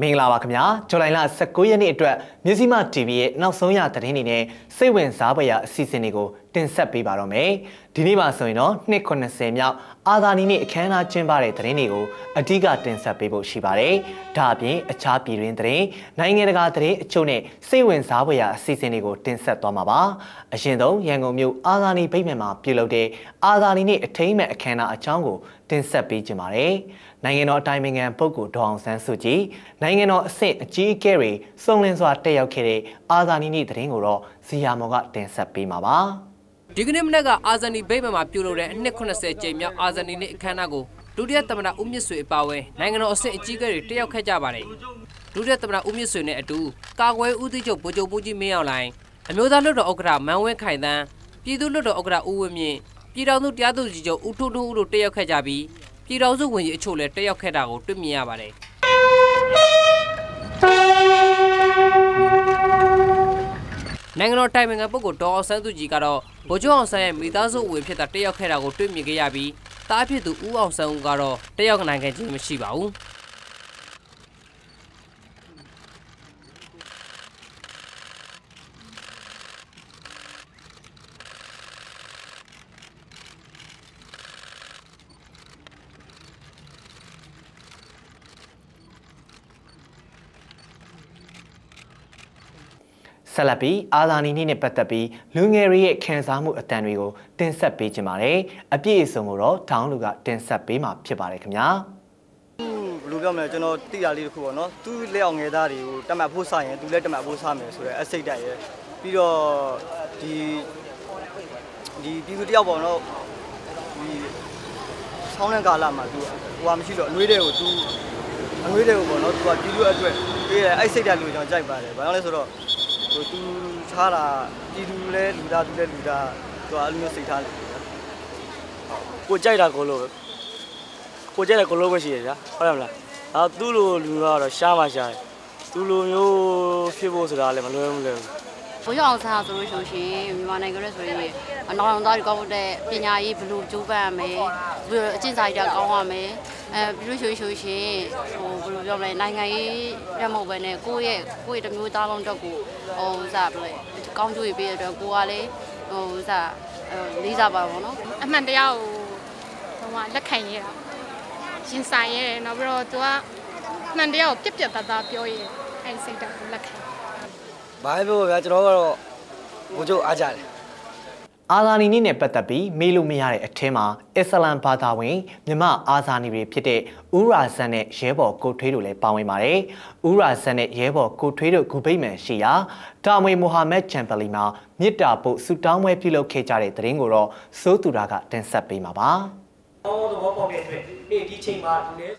မင်္ဂလာပါခင်ဗျာဇူလိုင်လ19ရက်နေ့အတွက်မြစည်းမ TV ရဲ့နောက်ဆုံးရသတင်းတွေနဲ့စိတ်ဝင်စားဖွယ်ရာအစီအစဉ်တွေကိုတင်ဆက်ပေးပါတော့မယ်ဒီနေ့မှာဆိုရင်တော့290မြောက်အာသာနီနေ့အခမ်းအနားကျင်းပတဲ့သတင်းတွေကိုအဓိကတင်ဆက်ပေးဖို့ရှိပါတယ်ဒါအပြင်အခြားပြည်တွင်းသတင်းနိုင်ငံတကာသတင်းအချို့နဲ့စိတ်ဝင်စားဖွယ်ရာအစီအစဉ်တွေကိုတင်ဆက်သွားမှာပါအရင်ဆုံးရန်ကုန်မြို့အာသာနီဗိမာန်မှာပြုလုပ်တဲ့အာသာနီနေ့အထိမ်းအမှတ်အခမ်းအနားအကြောင်းကိုတင်ဆက်ပေးကြပါမယ်နိုင်ငံတော်အတိုင်ပင်ခံပုဂ္ဂိုလ်ဒေါအောင်ဆန်းစုကြည်နိုင်ငံတော်အဆင့်အကြီးအကဲတွေစုံလင်စွာတက်ရောက်ခဲ့တဲ့အာဇာနည်နေ့သတင်းကိုတော့ဇီယာမော်ကတင်ဆက်ပေးမှာပါ ဒီကနေ့မနက်ကအာဇာနည်ဗိမာန်မှာပြုလုပ်တဲ့အနှစ်80ကြိမ်မြောက်အာဇာနည်နေ့အခမ်းအနားကိုဒုတိယသမ္မတဦးမြင့်ဆွေအပါအဝင်နိုင်ငံတော်အဆင့်အကြီးအကဲတွေတက်ရောက်ခဲ့ကြပါတယ်ဒုတိယသမ္မတဦးမြင့်ဆွေနဲ့အတူကာကွယ်ဦးသိချုပ်ဗိုလ်ချုပ်ပူကြီးမင်းအောင်လှိုင်အမျိုးသားလွှတ်တော်ဥက္ကဋ္ဌမန်းဝင်းခိုင်တန်းပြည်သူ့လွှတ်တော်ဥက္ကဋ္ဌဦးဝင်းမြင့်ပြည်တော်သူတရားသူကြီးချုပ်ဦးထွန်းထွန်းဦးတို့တက်ရောက်ခဲ့ကြပြီးပြည်တော်စုဝင်ကြီးအချို့လည်းတက်ရောက်ခဲ့တာကိုတွေ့မြင်ရပါတယ် နိုင်ငံတော်တိုင်ပင်ခံပုဂ္ဂိုလ်ဒေါ်အောင်ဆန်းစုကြည်ကတော့ဗိုလ်ချုပ်အောင်ဆန်းရဲ့မိသားစုဝင်ဖြစ်တာတက်ရောက်ခဲ့တာကိုတွေ့မြင်ခဲ့ရပြီးတားဖြစ်သူဦးအောင်ဆန်းဦးကတော့တက်ရောက်နိုင်ခဲ့ခြင်းမရှိပါဘူး။ ဆက်လက်ပြီးအာသာနီနေ့နဲ့ပတ်သက်ပြီးလူငယ်တွေရဲ့ခံစားမှုအတန်တွေကိုတင်ဆက်ပေးကြပါမယ်။အပြည့်အစုံကိုတော့ထောင်းလူကတင်ဆက်ပေးမှာဖြစ်ပါတယ်ခင်ဗျာ။ဘယ်လိုပြောမလဲကျွန်တော်တိရလေးတစ်ခုပေါ့နော်။သူ့လက်အောင်ငယ်သားတွေကိုတတ်မှတ်ဖို့စရင်သူလည်းတတ်မှတ်ဖို့စမယ်ဆိုတော့အစိတ်တက်ရဲ့။ပြီးတော့ဒီဒီပြည်သူတယောက်ပေါ့နော်။ဒီဆောင်းတဲ့ကာလမှာသူဟိုဟာမရှိတော့အနှွေးတွေကိုသူအနှွေးတွေကိုပေါ့နော်သူကပြည်သူအတွက်ပေးတယ်အဲ့စိတ်တက်လို့ကျွန်တော်ကြိုက်ပါတယ်။ဘာလို့လဲဆိုတော့ ဟိုသူထားတာပြည်သူလည်းလူသားသူလည်းလူသားသူအဲ့လိုမျိုးစိတ်ထားတယ်ကိုကြိုက်တာကိုလို့ကိုကြိုက်တဲ့ကိုလို့မရှိရဗျာဟုတ်တယ်မလားအဲသူ့လိုလူကတော့ရှားမှရှားတယ်သူလိုမျိုးဖြစ်ဖို့ဆိုတာလည်းမလွယ်ဘူးလေဘိုးရောက်စားဆိုလို့ရှိရင်မြန်မာနိုင်ငံရဲ့ဆိုရင်အနောက်အောင်သားတွေကောင်းတဲ့ပညာရေးဘယ်လိုကြိုးပမ်းရမယ်ပြီးတော့အကျင့်စာရိတ္တကောင်းရမယ် အဲပြီးလို့ရှိရင်ဟိုဘယ်လိုပြောမလဲနိုင်ငံရေးရမဟုတ်ပဲနဲ့ကိုယ့်ရဲ့ကိုယ့်ရဲ့တမျိုးသားလုံးတော့ကိုဟိုစားဘယ်လိုကောင်းကျိုးပေးရတဲ့ကိုကလည်းဟိုစားလေးစားပါဘောနော်အမှန်တရားကိုဟိုမှာလက်ခံရတာရင်ဆိုင်ရဲနောက်ပြီးတော့သူကမှန်တရားကိုပြက်ပြက်သားသားပြောရဲအဲစိတ်ဓာတ်ကိုလက်ခံဘာပဲပြောဗျာကျွန်တော်ကတော့ဘိုးချုပ်အားကြတယ် အာဇာနီနေ့နဲ့ပတ်သက်ပြီးမေးလို့မရတဲ့အထင်းမှာအစ္စလမ်ဘာသာဝင်မြမအာဇာနီတွေဖြစ်တဲ့ဥရာဇန်နဲ့ရဲဘော်ကိုထွေးတို့လည်းပါဝင်ပါတယ်။ဥရာဇန်နဲ့ရဲဘော်ကိုထွေးတို့ဂူဗိမ့်မှန်ရှိရာတာမွေမိုဟာမက်ချန်ပလီမှာမြစ်တာပုတ်ဆူတောင်းပွဲပြုလုပ်ခဲ့ကြတဲ့တဲ့ရင်ကိုတော့စိုးသူရာကတင်ဆက်ပေးမှာပါ။အော်သဘောပေါက်တဲ့အတွက်အေးဒီချိန်မှာဒီနေ့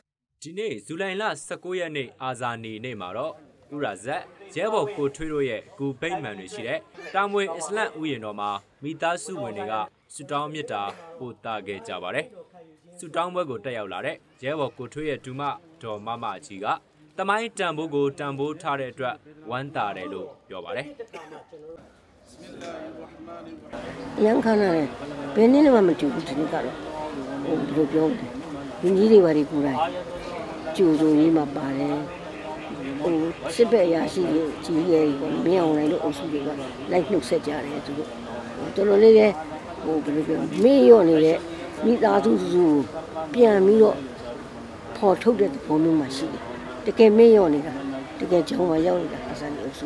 ဒီနေ့ဇူလိုင်လ19ရက်နေ့အာဇာနီနေ့မှာတော့ဥရာဇက် ရဲဘော်ကိုထွေးတို့ရဲ့ဂူပိတ်မှန်တွေရှိတဲ့တာမွေအစ္စလမ်ဥယျာဉ်တော်မှာမိသားစုဝင်တွေကဆူတောင်းမြစ်တာပို့တာခဲ့ကြပါတယ်။ဆူတောင်းပွဲကိုတက်ရောက်လာတဲ့ရဲဘော်ကိုထွေးရဲ့ဒူမဒေါ်မမကြီးကတမိုင်းတန်ဖိုးကိုတန်ဖိုးထားတဲ့အတွက်ဝမ်းသာတယ်လို့ပြောပါတယ်။ရန်ခမ်းရတယ်ဘယ်နည်းမှမကြည့်ဘူးဒီနေ့ကတော့ဟိုဘယ်လိုပြောလဲညီကြီးတွေဘာတွေကိုယ်တိုင်ကြိုဆိုရေးမှာပါတယ် ဟိုစစ်ဘက်အရာရှိကြီးကြီးရဲ့ပေါ့မင်းအောင်နိုင်လို့အုပ်စုတွေကလိုက်နှုတ်ဆက်ကြတယ်သူတို့တော်တော်လေးပဲဟိုဘယ်လိုပြောမေ့ရော့နေတဲ့မိသားစုစုပြန်ပြီးတော့ပေါ်ထုတ်တဲ့ပုံမျိုးမှရှိတယ်တကယ်မေ့ရော့နေတာတကယ်ကြောင်းမရောက်နေတာအစမ်းအုပ်စု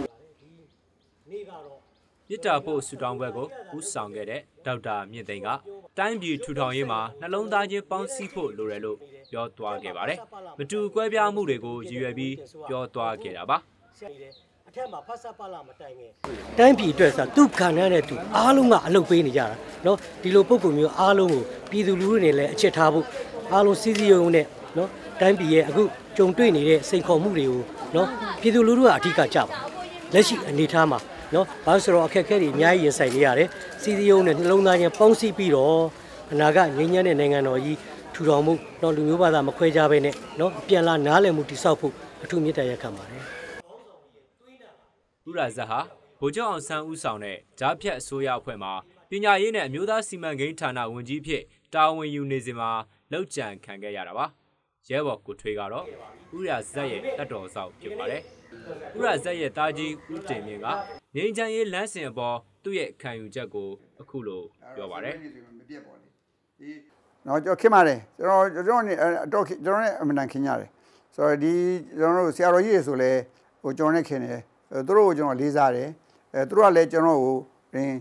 မြစ်တာဖို့ဆူတောင်းပွဲကိုဦးဆောင်ခဲ့တဲ့ဒေါက်တာမြင့်သိန်းက တိုင်းပြည်ထူထောင်ရေးမှာနှလုံးသားချင်းပေါင်းစည်းဖို့လိုတယ်လို့ပြောသွားခဲ့ပါတယ်။မတူကွဲပြားမှုတွေကိုရည်ရွယ်ပြီးပြောသွားခဲ့တာပါ။အထက်မှာဖတ်ဆက်ပါလာမတိုင်ခင်တိုင်းပြည်အတွက်ဆိုသူခံရတဲ့သူအားလုံးကအလုပ်ပေးနေကြတာเนาะဒီလိုပုံကုမျိုးအားလုံးကိုပြည်သူလူထုတွေလည်းအချက်ထားဖို့အားလုံးစီးစီးရုံနဲ့เนาะတိုင်းပြည်ရဲ့အခုကြုံတွေ့နေတဲ့စိန်ခေါ်မှုတွေကိုเนาะပြည်သူလူထုကအထူးကကြပါလက်ရှိအနေအထားမှာ နော်ဘာလို့ဆိုတော့အခက်အခဲတွေအများကြီးရင်ဆိုင်နေရတယ်စီစီယုံနဲ့နှလုံးသားချင်းပေါင်းစည်းပြီးတော့အနာဂတ်ငြိမ်းချမ်းတဲ့နိုင်ငံတော်ကြီးထူထောင်မှုနော်လူမျိုးဘာသာမခွဲခြားဘဲနဲ့နော်ပြန်လာနားလည်မှုတိဆောက်ဖို့အထူးမြတ်တရားခံပါတယ်ဥရာဇဟာဗိုလ်ချုပ်အောင်ဆန်းဦးဆောင်တဲ့ဂျားဖြတ်အစိုးရအဖွဲ့မှပညာရေးနဲ့အမျိုးသားစီမံကိန်းဌာနဝန်ကြီးဖြစ်တာဝန်ယူနေစဉ်မှာလောက်ကျန်ခံခဲ့ရတာပါရဲဘော်ကိုထွေးကတော့ဥရဇက်ရဲ့တက်တော်ဆောင်ဖြစ်ပါတယ် ဥရဇက်ရဲ့တာကြီးဦးတင်မြင့်ကငိမ့်ချမ်းရေးလမ်းစဉ်အပေါ်သူ့ရဲ့ခံယူချက်ကိုအခုလိုပြောပါတယ်နော်ကျွန်တော်ခင်ပါတယ်ကျွန်တော်ကျွန်တော်နေအတော့ကျွန်တော်နဲ့အမှန်တန်ခင်ရတယ်ဆိုတော့ဒီကျွန်တော်တို့ဆရာတော်ကြီးတွေဆိုလဲဟိုကျွန်တော်နဲ့ခင်တယ်သူတို့ကိုကျွန်တော်လေးစားတယ်အဲသူတို့ကလည်းကျွန်တော်ကိုရင်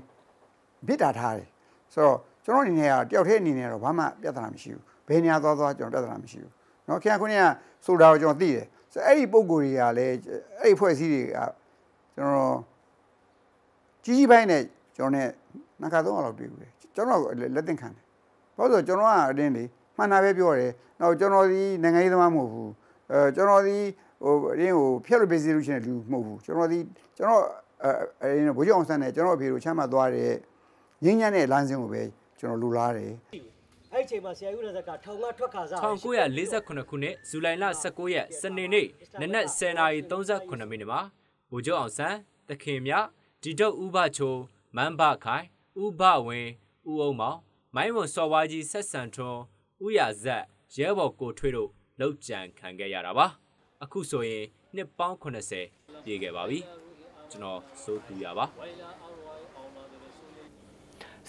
ပြစ်တာထားတယ်ဆိုတော့ကျွန်တော်အနေနဲ့ကတယောက်တည်းအနေနဲ့တော့ဘာမှပြဿနာမရှိဘူးဘယ်နေရာသွားသွားကျွန်တော်ပြဿနာမရှိဘူးနော်ခင်ဗျာခုနကဆိုတာကိုကျွန်တော်သိတယ် ဆိုအဲ့ဒီပုံကိုယ်တွေကလည်းအဲ့ဒီဖွဲ့စည်းတွေကကျွန်တော်ကြီးကြီးပိုင်းနဲ့ကျွန်တော်နဲ့နှစ်ခါသုံးခါလောက်တွေ့ဘူးတယ်ကျွန်တော်လက်သင့်ခံတယ်ဘာလို့ဆိုကျွန်တော်ကအတင်းလေမှန်တာပဲပြောတယ်နောက်ကျွန်တော်ဒီနိုင်ငံရေးသမားမဟုတ်ဘူးအဲကျွန်တော်ဒီဟိုအရင်ဟိုဖျက်လို့ပေးစီလို့ရှိရင်လူမဟုတ်ဘူးကျွန်တော်ဒီကျွန်တော်အဲအရင်ဘိုးကျောင်းဆန်းနဲ့ကျွန်တော်အဖေတို့ချမ်းမသွားတဲ့ငင်းညံ့တဲ့လမ်းစဉ်ကိုပဲကျွန်တော်လူလားတယ် အဲ့ဒီအချိန်မှာဆရာကြီးဦးရဇက်ကထောင်ကထွက်ခါစား1948ခုနှစ်ဇူလိုင်လ19ရက်စနေနေ့နနက်10:38မိနစ်မှာဗိုလ်ချုပ်အောင်ဆန်းတခင်မြဒီတုတ်ဥပချိုမန်းဘခိုင်ဥပဝင်းဥအောင်မောင်မိုင်းဝွန်စော်ဝါကြီးဆက်ဆန်ထွန်းဥရဇက်ရဲဘော်ကိုထွေးတို့လောက်ကြံခံခဲ့ရတာပါအခုဆိုရင်နှစ်ပေါင်း80ပြည့်ခဲ့ပါပြီကျွန်တော်စိုးသူရပါ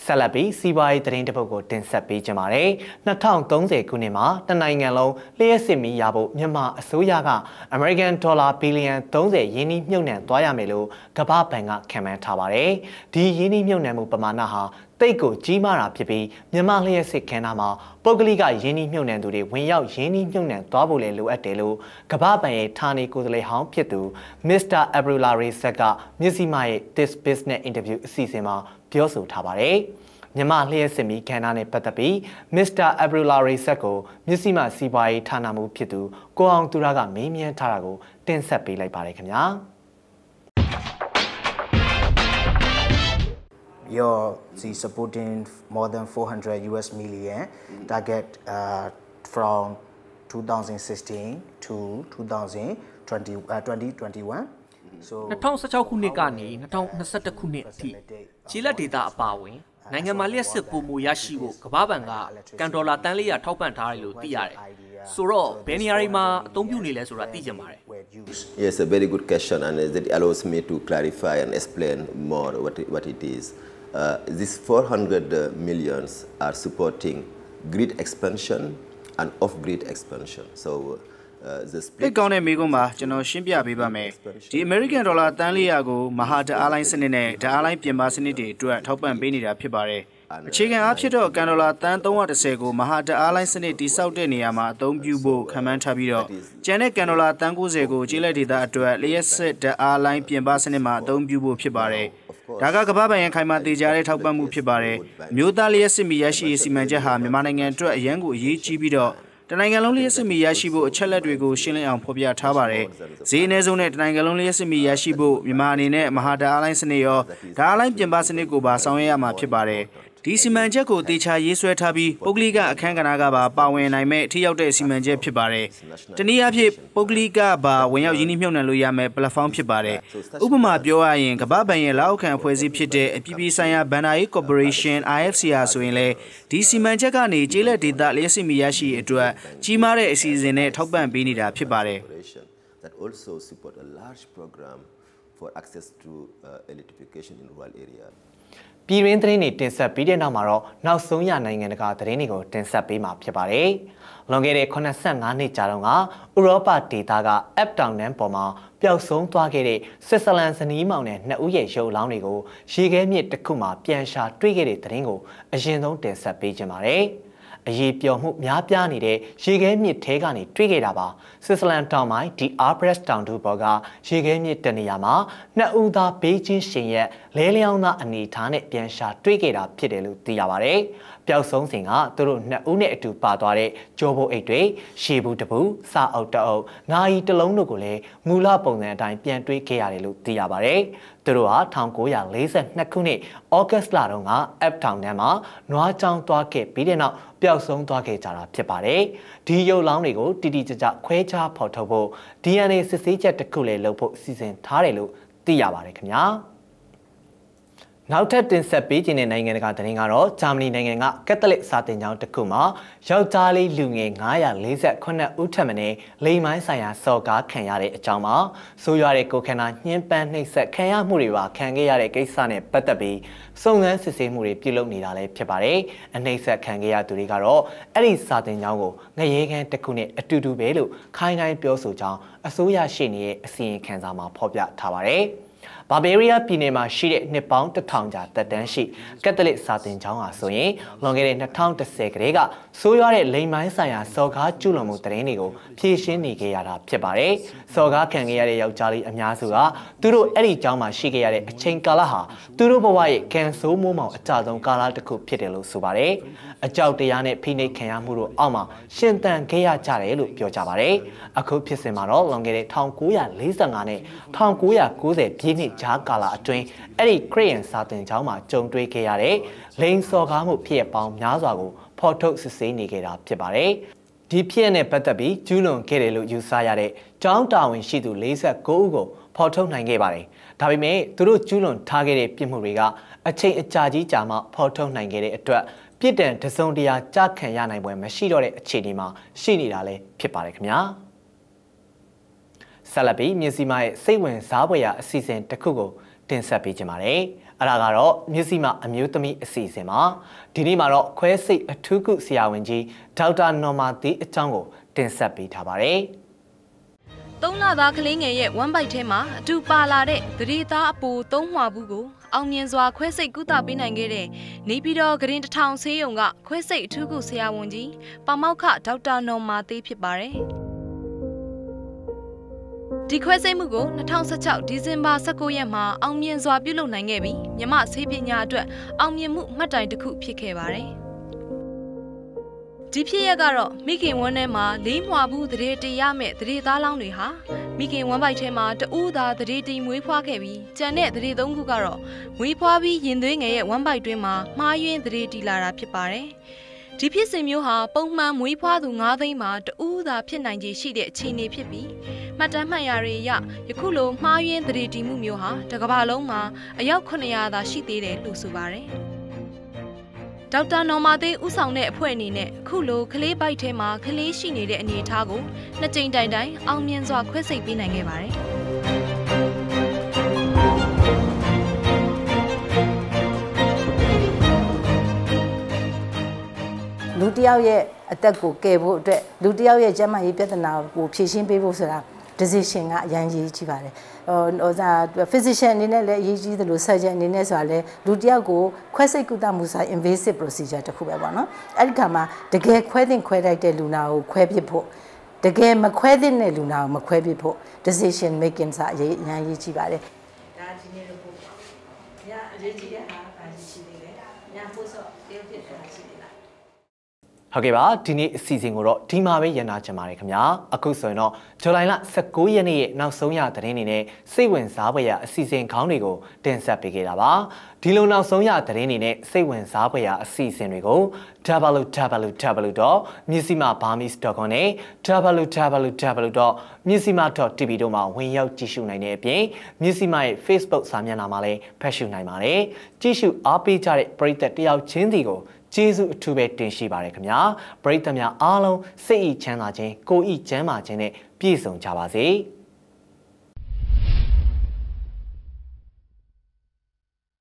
ဆက်လက်ပြီးစီးပွားရေးသတင်းတစ်ပုဒ်ကိုတင်ဆက်ပေးကြပါမယ်။2030ခုနှစ်မှာတနိုင်ငံလုံးလျှက်စစ်မီရဖို့မြန်မာအစိုးရကအမေရိကန်ဒေါ်လာဘီလီယံ30ရင်းနှီးမြှုပ်နှံသွားရမယ်လို့ကမ္ဘာ့ဘဏ်ကခန့်မှန်းထားပါတယ်။ဒီရင်းနှီးမြှုပ်နှံမှုပမာဏဟာတိတ်ကိုကြီးမားတာဖြစ်ပြီးမြန်မာလျှက်စစ်ခန်းနာမှာပုဂ္ဂလိကရင်းနှီးမြှုပ်နှံသူတွေဝင်ရောက်ရင်းနှီးမြှုပ်နှံသွားဖို့လည်းလိုအပ်တယ်လို့ကမ္ဘာ့ဘဏ်ရဲ့ဌာနေကိုယ်စားလှယ်ဟောင်းဖြစ်သူ Mr. Abrula Reset ကမြစည်းမရဲ့ This Business Interview အစီအစဉ်မှာ ပြောဆိုထားပါတယ်။မြမလျှက်စစ်မီခန္ဓာနဲ့ပတ်သက်ပြီး Mr. Abrula Reset ကိုမျက်စိမှစီးပွားရေးဌာနမှုဖြစ်သူကိုအောင်သူရကမေးမြန်းထားတာကိုတင်ဆက်ပေးလိုက်ပါတယ်ခင်ဗျာ You're see, supporting more than 400 US million target uh, from 2016 to 2020, uh, 2021. So 2016ခုနှစ်ကနေ2021ခုနှစ်အထိခြေလက်ဒေတာအပါအဝင်နိုင်ငံမှာလျှက်စစ်ပုံမူရရှိဖို့ကမ္ဘာ့ဘဏ်ကကန်ဒေါ်လာတန်400ထောက်ပံ့ထားတယ်လို့သိရတယ်။ဆိုတော့ဘယ်နေရာတွေမှာအသုံးပြုနေလဲဆိုတာသိချင်ပါတယ် Yes, a very good question, and that allows me to clarify and explain more what it, what it is. Uh, these 400 uh, millions are supporting grid expansion and off-grid expansion. So. Uh, the တိ split တ်ကောင်းတဲ့မိကုန်းမှာကျွန်တော်ရှင်းပြပေးပါမယ်ဒီ American Dollar တန်း400ကိုမဟာဓာတ်အားလိုင်းစနစ်နဲ့ဓာတ်အားလိုင်းပြင်ပစနစ်တွေအတွက်ထောက်ပံ့ပေးနေတာဖြစ်ပါတယ်အခြေခံအားဖြင့်တော့ကန်ဒေါ်လာတန်း330ကိုမဟာဓာတ်အားလိုင်းစနစ်တိစောက်တဲ့နေရာမှာအသုံးပြုဖို့ခံမှန်းထားပြီးတော့ကျန်တဲ့ကန်ဒေါ်လာတန်း90ကိုကျေးလက်ဒေသအတွက်လျှက်စစ်ဓာတ်အားလိုင်းပြင်ပစနစ်မှာအသုံးပြုဖို့ဖြစ်ပါတယ်ဒါကကမ္ဘာ့ဘဏ်ရဲ့ခိုင်မာတေချာတဲ့ထောက်ပံ့မှုဖြစ်ပါတယ်။မျိုးသားလျှက်စစ်မီရရှိရေးစီမံချက်ဟာမြန်မာနိုင်ငံအတွက်အရန်ကိုအရေးကြီးပြီးတော့ တနိုင်ငံလုံးလျှက်စစ်မီရရှိဖို့အချက်လက်တွေကိုရှင်းလင်းအောင်ဖော်ပြထားပါတယ်။ဈေးအနည်းဆုံးနဲ့တနိုင်ငံလုံးလျှက်စစ်မီရရှိဖို့မြန်မာအနေနဲ့မဟာဓာတ်အားလိုင်းစနစ်ရောဓာတ်အားလိုင်းပြင်ပစနစ်ကိုပါဆောင်ရွက်ရမှာဖြစ်ပါတယ်။ ဒီစီမံချက်ကိုတေချာရေးဆွဲထားပြီးပုဂ္ဂလိကအခမ်းကဏ္ဍကပါပါဝင်နိုင်မဲ့ထိရောက်တဲ့စီမံချက်ဖြစ်ပါတယ်။တနည်းအားဖြင့်ပုဂ္ဂလိကပါဝင်ရောက်ရင်းနှီးမြှုပ်နှံလို့ရမယ့် platform ဖြစ်ပါတယ်။ဥပမာပြောရရင်ကမ္ဘာ့ဘဏ်ရဲ့လက်အောက်ခံအဖွဲ့အစည်းဖြစ်တဲ့အပြည်ပြည်ဆိုင်ရာဘဏ္ဍာရေး corporation IFCR ဆိုရင်လည်းဒီစီမံချက်ကနေကျေးလက်ဒေသလျှက်စစ်မီရရှိရေးအတွက်ကြီးမားတဲ့အစီအစဉ်နဲ့ထောက်ပံ့ပေးနေတာဖြစ်ပါတယ်။ corporation that also support a large program for access to uh, electrification in rural areas. ပြည်တွင်းသတင်းတွေတင်ဆက်ပြီးတဲ့နောက်မှာတော့နောက်ဆုံးရနိုင်ငံတကာသတင်းတွေကိုတင်ဆက်ပေးမှာဖြစ်ပါတယ်။လွန်ခဲ့တဲ့85နှစ်ကြာတော့ကဥရောပဒေသက App Town နန်းပေါ်မှာပျောက်ဆုံးသွားခဲ့တဲ့ဆွစ်ဇာလန်ဇနီးမောင်နဲ့နှစ်ဦးရဲ့ရုပ်အလောင်းတွေကိုရေခဲမြစ်တစ်ခုမှာပြန်ရှာတွေ့ခဲ့တဲ့သတင်းကိုအရင်ဆုံးတင်ဆက်ပေးကြပါမယ်။ အရေးပျော်မှုများပြားနေတဲ့ရေခဲမြစ်ထဲကနေတွေ့ခဲ့တာပါဆွစ်ဇာလန်တောင်ပိုင်းဒီအာဘရက်တောင်တူဘော်ကရေခဲမြစ်တနေရာမှာနှစ်ဦးသားဘေးချင်းရှင်ရဲ့လဲလျောင်းသားအနေထားနဲ့ပြန်ရှာတွေ့ခဲ့တာဖြစ်တယ်လို့သိရပါတယ် ပျောက်ဆုံးစဉ်ကသူတို့နှစ်ဦးနဲ့အတူပါသွားတဲ့ဂျိုးဘိုအိတ်တွေရှေဘူးတပူစာအုပ်တအုပ်ငါးရီတစ်လုံးတို့ကိုလည်းမူလပုံစံအတိုင်းပြန်တွေ့ခဲ့ရတယ်လို့သိရပါတယ်သူတို့ဟာ1942ခုနှစ်ဩဂတ်လတုန်းက App Town ထဲမှာနွားချောင်းသွားခဲ့ပြီးတဲ့နောက်ပျောက်ဆုံးသွားခဲ့ကြတာဖြစ်ပါတယ်။ဒီရုပ်လောင်းတွေကိုတိတိကျကျခွဲခြားဖော်ထုတ်ဖို့ DNA စစ်ဆေးချက်တစ်ခုလည်းလုပ်ဖို့စီစဉ်ထားတယ်လို့သိရပါတယ်ခင်ဗျာ။ နောက်ထပ်တင်ဆက်ပေးခြင်းတဲ့နိုင်ငံတကာသတင်းကတော့ဂျာမနီနိုင်ငံကကက်သလစ်စာသင်ကျောင်းတစ်ခုမှာယောက်ျားလေးလူငယ်948ဦးထက်မနည်းလိမ်မိုင်းဆိုင်ရာစော်ကားခံရတဲ့အကြောင်းမှာဆိုးရွားတဲ့ကိုခန္ဓာညှင်းပန်းနှိပ်စက်ခံရမှုတွေပါခံခဲ့ရတဲ့ကိစ္စနဲ့ပတ်သက်ပြီးစုံစမ်းစစ်ဆေးမှုတွေပြုလုပ်နေတာလည်းဖြစ်ပါတယ်။အနှိပ်စက်ခံခဲ့ရသူတွေကတော့အဲ့ဒီစာသင်ကျောင်းကိုငရေခမ်းတစ်ခုနဲ့အတူတူပဲလို့ခိုင်းတိုင်းပြောဆိုကြောင်းအစိုးရရှိနေရဲ့အစီရင်ခံစာမှာဖော်ပြထားပါတယ်။ ဘာဘေးရီးယားပြည်နယ်မှာရှိတဲ့နှစ်ပေါင်း1000ကြာသက်တမ်းရှိကက်သလစ်စာသင်ကျောင်းဟာဆိုရင်လွန်ခဲ့တဲ့2010ကတည်းကဆိုးရွားတဲ့လိမ်မိုင်းဆိုင်ရာစော်ကားကျူးလွန်မှုသတင်းတွေကိုဖြေရှင်းနေခဲ့ရတာဖြစ်ပါတယ်။စော်ကားခံခဲ့ရတဲ့ယောက်ျားလေးအများစုကသူတို့အဲ့ဒီကျောင်းမှာရှိခဲ့ရတဲ့အချိန်ကာလဟာသူတို့ဘဝရဲ့ကန်ဆိုးမိုးမောင်အကြဆုံးကာလတစ်ခုဖြစ်တယ်လို့ဆိုပါတယ်။အကြောက်တရားနဲ့ဖိနှိပ်ခံရမှုတို့အောက်မှာရှင်သန်ခဲ့ရကြတယ်လို့ပြောကြပါတယ်။အခုဖြစ်စဉ်မှာတော့လွန်ခဲ့တဲ့1945နဲ့1990ပြည့်နှစ်ကြားကာလအတွင်းအဲ့ဒီခရစ်ယာန်စာသင်ကျောင်းမှာကြုံတွေ့ခဲ့ရတဲ့လိန်စော်ကားမှုဖြစ်ရပေါင်းများစွာကိုဖော်ထုတ်စစ်ဆေးနေခဲ့တာဖြစ်ပါတယ်။ဒီဖြစ်ရနဲ့ပတ်သက်ပြီးကျူးလွန်ခဲ့တယ်လို့ယူဆရတဲ့ကျောင်းတာဝန်ရှိသူ49ဦးကိုဖော်ထုတ်နိုင်ခဲ့ပါတယ်။ဒါပေမဲ့သူတို့ကျူးလွန်ထားခဲ့တဲ့ပြစ်မှုတွေကအချိန်အကြာကြီးကြာမှဖော်ထုတ်နိုင်ခဲ့တဲ့အတွက်ပြစ်ဒဏ်တစုံတရာကြခံရနိုင်ပွဲမရှိတော့တဲ့အခြေအနေမှာရှိနေတာလည်းဖြစ်ပါတယ်ခင်ဗျာ။ ဆက်လက်ပြီးမြစီမရဲ့စိတ်ဝင်စားဖွယ်ရာအစီအစဉ်တစ်ခုကိုတင်ဆက်ပေးကြပါမယ်။အဲ့ဒါကတော့မြစီမအမျိုးသမီးအစီအစဉ်မှာဒီနေ့မှာတော့ခွဲစိတ်အထူးကုဆရာဝန်ကြီးဒေါက်တာနော်မာတီအကြောင်းကိုတင်ဆက်ပေးထားပါတယ်။သုံးလသားကလေးငယ်ရဲ့ဝမ်ဘိုက်ထဲမှာအတူပါလာတဲ့ဂရီသားအပူသုံးမှွာဘူးကိုအောင်မြင်စွာခွဲစိတ်ကုသပေးနိုင်ခဲ့တဲ့နေပြည်တော်ဂရင်တထောင်ဆေးရုံကခွဲစိတ်အထူးကုဆရာဝန်ကြီးပမောက္ခဒေါက်တာနော်မာသေးဖြစ်ပါတယ်။ ဒီခွဲစိတ်မှုကို2016ဒီဇင်ဘာ19ရက်မှာအောင်မြင်စွာပြုလုပ်နိုင်ခဲ့ပြီးမြမဆေးပညာအတွက်အောင်မြင်မှုမှတ်တိုင်တစ်ခုဖြစ်ခဲ့ပါတယ်။ဒီဖြစ်ရက်ကတော့မိခင်ဝန်းထဲမှာလေးမွာဘူးတရေတရမဲ့တရေသားလောင်းတွေဟာမိခင်ဝမ်းပိုက်ထဲမှာတူးသာတရေတီမွေးဖွားခဲ့ပြီးကြံတဲ့တရေသုံးခုကတော့မွေးဖွားပြီးရင်သွေးငယ်ရဲ့ဝမ်းပိုက်တွင်းမှာမှားယွင်းတရေတီလာတာဖြစ်ပါတယ်။ဒီဖြစ်စဉ်မျိုးဟာပုံမှန်မွေးဖွားသူ9သိန်းမှာတူးသာဖြစ်နိုင်ခြေရှိတဲ့အခြေအနေဖြစ်ပြီး မှတ်တမ်းမှတ်ရာတွေအရယခုလိုမှားယွင်းသတိတီမှုမျိုးဟာတကမ္ဘာလုံးမှာအယောက်900သာရှိသေးတယ်လို့ဆိုပါတယ်ဒေါက်တာနော်မာသေးဦးဆောင်တဲ့အဖွဲ့အနေနဲ့အခုလိုကလေးပိုက်ထဲမှာကလေးရှိနေတဲ့အနေအထားကိုနှစ်ကြိမ်တိုင်တိုင်အောင်မြင်စွာခွဲစိတ်ပေးနိုင်ခဲ့ပါတယ်။လူတယောက်ရဲ့အသက်ကိုကယ်ဖို့အတွက်လူတယောက်ရဲ့ကျန်းမာရေးပြဿနာကိုဖြေရှင်းပေးဖို့ဆိုတာ decision ကအရန်ရေးကြည့်ပါတယ်ဟိုဟိုစား physician အနေနဲ့လည်းအရေးကြီးသလို surgeon အနေနဲ့ဆိုတာလည်းလူတယောက်ကိုခွဲစိတ်ကုသမှုဆိုတာ invasive procedure တစ်ခုပဲပေါ့နော်အဲ့ဒီခါမှာတကယ်ခွဲသင့်ခွဲလိုက်တဲ့လူနာကိုခွဲပစ်ဖို့တကယ်မခွဲသင့်တဲ့လူနာကိုမခွဲပစ်ဖို့ decision making စာအရေးအရန်ရေးကြည့်ပါတယ်ဒါဒီနေ့လို့ပို့ညအရေးကြီးတဲ့ဟာဒါရှိသေးတယ်ညပို့စောတရုတ်ဖြစ်တာရှိသေးလား ဟုတ်ကဲ့ပါဒီနေ့အစီအစဉ်ကိုတော့ဒီမှာပဲရန်နာချင်ပါတယ်ခင်ဗျာအခုဆိုရင်တော့ဇူလိုင်လ19ရက်နေ့ရဲ့နောက်ဆုံးရသတင်းတွေနဲ့စိတ်ဝင်စားဖွယ်ရာအစီအစဉ်ခေါင်းတွေကိုတင်ဆက်ပေးခဲ့တာပါဒီလိုနောက်ဆုံးရသတင်းတွေနဲ့စိတ်ဝင်စားဖွယ်ရာအစီအစဉ်တွေကို www.myanmarburmese.com နဲ့ www.myanmar.tv တို့မှာဝင်ရောက်ကြည့်ရှုနိုင်တဲ့အပြင်မြန်မာရဲ့ Facebook စာမျက်နှာမှာလည်းဖတ်ရှုနိုင်ပါတယ်ကြည့်ရှုအားပေးကြတဲ့ပရိသတ်တယောက်ချင်းစီကို ကျေးဇူးအထူးပဲတင်ရှိပါတယ်ခင်ဗျာပရိသတ်များအားလုံးစိတ်ဤချမ်းသာခြင်းကိုယ်ဤကျန်းမာခြင်းနဲ့ပြည့်စုံကြပါစေ။